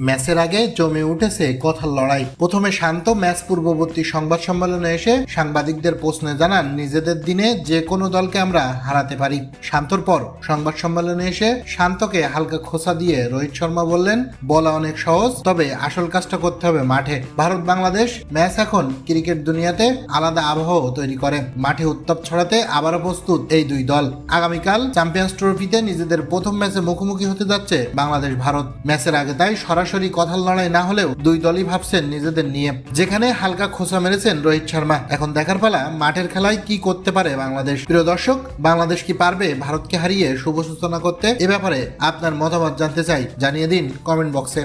ম্যাচের আগে জমে উঠেছে কথার লড়াই। প্রথমে শান্ত, ম্যাচ পূর্ববর্তী সংবাদ সম্মেলনে এসে সাংবাদিকদের প্রশ্নে জানান, নিজেদের দিনে যে কোনো দলকে আমরা হারাতে পারি। শান্তর পর সংবাদ সম্মেলনে এসে শান্তকে হালকা খোসা দিয়ে রোহিত শর্মা বললেন, বলা অনেক সহজ, তবে আসল কাজটা করতে হবে মাঠে। ভারত বাংলাদেশ ম্যাচ এখন ক্রিকেট দুনিয়াতে আলাদা আবহাওয়া তৈরি করে। মাঠে উত্তাপ ছড়াতে আবারও প্রস্তুত এই দুই দল। আগামীকাল চ্যাম্পিয়ন্স ট্রফিতে নিজেদের প্রথম ম্যাচে মুখোমুখি হতে যাচ্ছে বাংলাদেশ ভারত ম্যাচের আগে তাই সরাসরি কথার লড়াই না হলেও দুই দলই ভাবছেন নিজেদের নিয়ে। যেখানে হালকা খোসা মেরেছেন রোহিত শর্মা। এখন দেখার পালা, মাঠের খেলায় কি করতে পারে বাংলাদেশ? প্রিয় দর্শক, বাংলাদেশ কি পারবে ভারতকে হারিয়ে শুভ সূচনা করতে? এ ব্যাপারে আপনার মতামত জানতে চাই, জানিয়ে দিন কমেন্ট বক্সে।